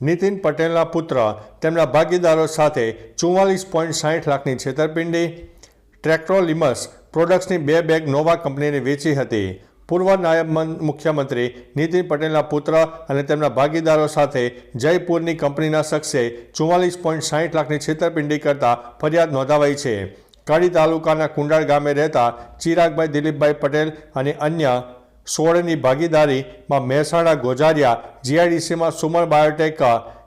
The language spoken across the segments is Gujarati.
નીતિન પટેલના પુત્ર, તેમના ભાગીદારો સાથે ચુમ્માલીસ પોઈન્ટ સાઠ લાખની છેતરપિંડી. ટ્રેક્ટ્રોલિમસ પ્રોડક્ટ્સની બે બેગ નોવા કંપનીને વેચી હતી. પૂર્વ નાયબ મુખ્યમંત્રી નીતિન પટેલના પુત્ર અને તેમના ભાગીદારો સાથે જયપુરની કંપનીના શખ્સે ચુમ્માલીસ પોઈન્ટ સાઠ લાખની છેતરપિંડી કરતા ફરિયાદ નોંધાવાઈ છે. કડી તાલુકાના કુંડાળ ગામે રહેતા ચિરાગભાઈ દિલીપભાઈ પટેલ અને અન્ય સોળની ભાગીદારીમાં મહેસાણા, ગોજારિયા, જીઆઈડીસીમાં સુમર બાયોટેક,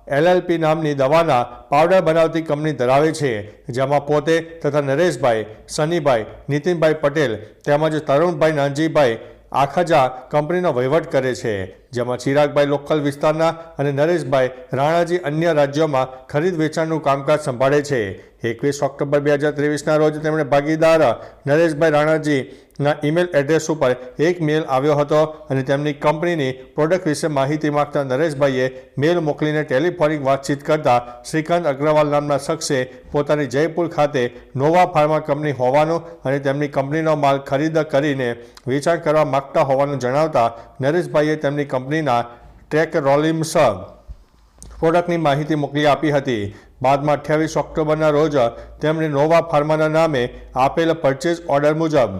એલએલપી નામની દવાના પાવડર બનાવતી કંપની ધરાવે છે, જેમાં પોતે તથા નરેશભાઈ, સનીભાઈ, નીતિનભાઈ પટેલ તેમજ તરુણભાઈ નાનજીભાઈ આખાજા કંપનીનો વહીવટ કરે છે. જેમાં ચિરાગભાઈ લોકલ વિસ્તારના અને નરેશભાઈ રાણાજી અન્ય રાજ્યોમાં ખરીદ વેચાણનું કામકાજ સંભાળે છે. એકવીસ ઓક્ટોબર બે હજાર ત્રેવીસના રોજ તેમણે ભાગીદાર નરેશભાઈ રાણાજીના ઈમેલ એડ્રેસ ઉપર એક મેલ આવ્યો હતો અને તેમની કંપનીની પ્રોડક્ટ વિશે માહિતી માગતા નરેશભાઈએ મેલ મોકલીને ટેલિફોનિક વાતચીત કરતા શ્રીકાંત અગ્રવાલ નામના શખ્સે પોતાની જયપુર ખાતે નોવા ફાર્મા કંપની હોવાનું અને તેમની કંપનીનો માલ ખરીદ કરીને વેચાણ કરવા માગતા હોવાનું જણાવતા નરેશભાઈએ તેમની કંપનીના ટ્રેક રોલિમ્સ પ્રોડક્ટની માહિતી મોકલી આપી હતી. બાદમાં અઠ્યાવીસ ઓક્ટોબરના રોજ તેમણે નોવા ફાર્માના નામે આપેલ પરચેઝ ઓર્ડર મુજબ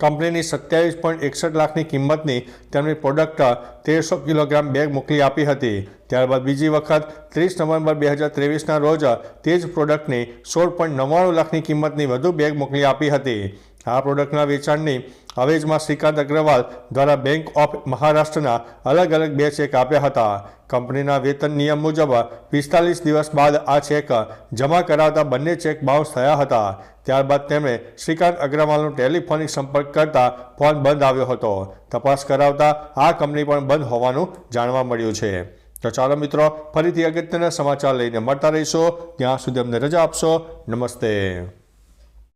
કંપનીની સત્યાવીસ પોઈન્ટ એકસઠ લાખની કિંમતની તેમની પ્રોડક્ટ તેરસો કિલોગ્રામ બેગ મોકલી આપી હતી. ત્યારબાદ બીજી વખત ત્રીસ નવેમ્બર બે હજાર ત્રેવીસના રોજ તે જ પ્રોડક્ટની સોળ પોઈન્ટ નવ્વાણું લાખની કિંમતની વધુ બેગ મોકલી આપી હતી. આ પ્રોડક્ટના વેચાણની અવેજમાં શ્રીકાંત અગ્રવાલ દ્વારા બેંક ઓફ મહારાષ્ટ્રના અલગ અલગ બે ચેક આપ્યા હતા. કંપનીના વેતન નિયમ મુજબ પિસ્તાલીસ દિવસ બાદ આ ચેક જમા કરાવતા બંને ચેક બાઉન્સ થયા હતા. ત્યારબાદ તેમણે શ્રીકાંત અગ્રવાલનો ટેલિફોનિક સંપર્ક કરતા ફોન બંધ આવ્યો હતો. તપાસ કરાવતા આ કંપની પણ બંધ હોવાનું જાણવા મળ્યું છે. તો ચાલો મિત્રો, ફરીથી અગત્યના સમાચાર લઈને મળતા રહીશો. ત્યાં સુધી અમને રજા આપશો. નમસ્તે.